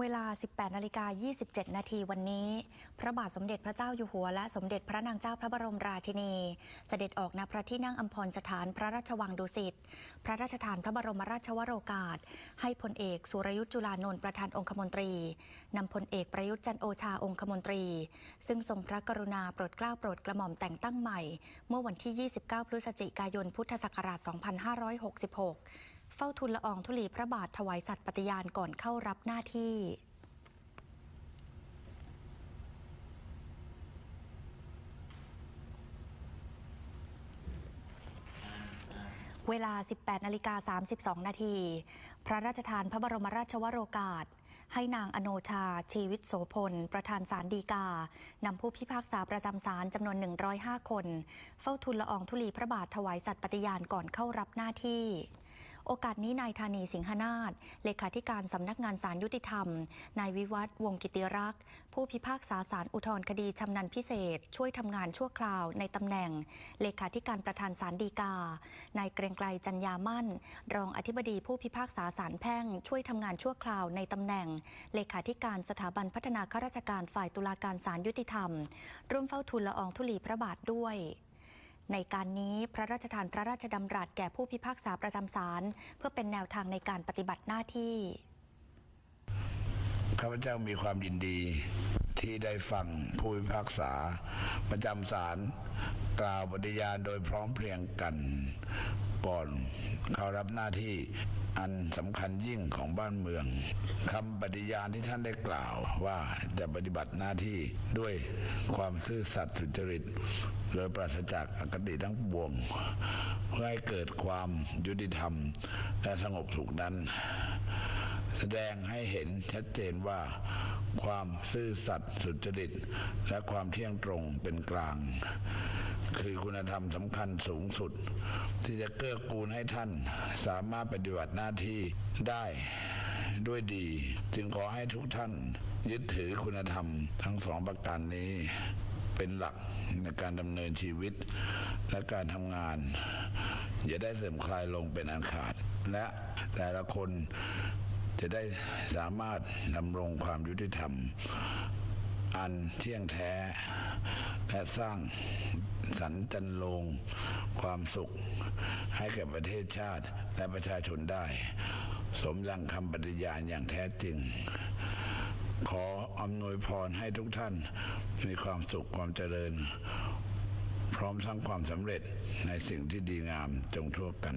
เวลา 18นาฬิกา27 นาทีวันนี้ พระบาทสมเด็จพระเจ้าอยู่หัว และสมเด็จพระนางเจ้าพระบรมราชินี เสด็จออกณพระที่นั่งอัมพรสถานพระราชวังดุสิต พระราชทานพระบรมราชวโรกาส ให้พลเอกสุรยุทธ์จุลานนท์ประธานองคมนตรี นำพลเอกประยุทธ์จันโอชาองคมนตรี ซึ่งทรงพระกรุณาโปรดเกล้าโปรดกระหม่อมแต่งตั้งใหม่ เมื่อวันที่ 29 พฤศจิกายน พุทธศักราช 2566 เฝ้าทูลละอองธุลีพระบาทถวายสัตย์ปฏิญาณก่อนเข้ารับหน้าที่เวลา 18นาฬิกา32 นาที พระราชทานพระบรมราชวโรกาส ให้นางอโนชา ชีวิตโสพล ประธานศาลฎีกา นำผู้พิพากษาประจำศาลจำนวน 105 คน เฝ้าทูลละอองธุลีพระบาทถวายสัตย์ปฏิญาณก่อนเข้ารับหน้าที่ โอกาสนี้นายธานีสิงหนาถเลขาธิการสำนักงานศาลยุติธรรม นายวิวัฒน์วงกิติรักษ์ ผู้พิพากษาศาลอุทธรคดีชำนาญพิเศษ ช่วยทำงานชั่วคราวในตำแหน่ง เลขาธิการประธานศาลฎีกา นายเกรงไกรจันยามั่น รองอธิบดีผู้พิพากษาศาลแพ่ง ช่วยทำงานชั่วคราวในตำแหน่ง เลขาธิการสถาบันพัฒนาข้าราชการฝ่ายตุลาการศาลยุติธรรม ร่วมเฝ้าทูลละอองธุลีพระบาทด้วย ในการนี้พระราชทานพระราชดำรัสแก่ผู้พิพากษาประจำศาลเพื่อเป็นแนวทางในการปฏิบัติหน้าที่ข้าพเจ้ามีความยินดีที่ได้ฟังผู้พิพากษา ประจำศาลกล่าวปฏิญาณโดยพร้อมเพรียงกัน ก่อนเขารับหน้าที่อันสำคัญยิ่งของบ้านเมืองคำปฏิญาณที่ท่านได้กล่าวว่าจะปฏิบัติหน้าที่ด้วยความซื่อสัตย์สุจริต โดยปราศจากอคติทั้งปวง เพื่อให้เกิดความยุติธรรมและสงบสุขนั้น แสดงให้เห็นชัดเจนว่า ความซื่อสัตย์สุจริต และความเที่ยงตรงเป็นกลาง คือคุณธรรมสำคัญสูงสุด ที่จะเกื้อกูลให้ท่านสามารถปฏิบัติหน้าที่ได้ด้วยดี จึงขอให้ทุกท่านยึดถือคุณธรรมทั้งสองประการนี้ เป็นหลักในการดำเนินชีวิต และการทำงาน อย่าได้เสื่อมคลายลงเป็นอันขาด และแต่ละคน จะได้สามารถดำรงความยุติธรรม อันเที่ยงแท้ และสร้างสรรจันลงความสุข ให้แก่ประเทศชาติและประชาชนได้ สมดังคำปฏิญาณอย่างแท้จริง ขออำนวยพรให้ทุกท่านมีความสุขความเจริญ พร้อมทั้างความสำเร็จในสิ่งที่ดีงามจงทั่วกัน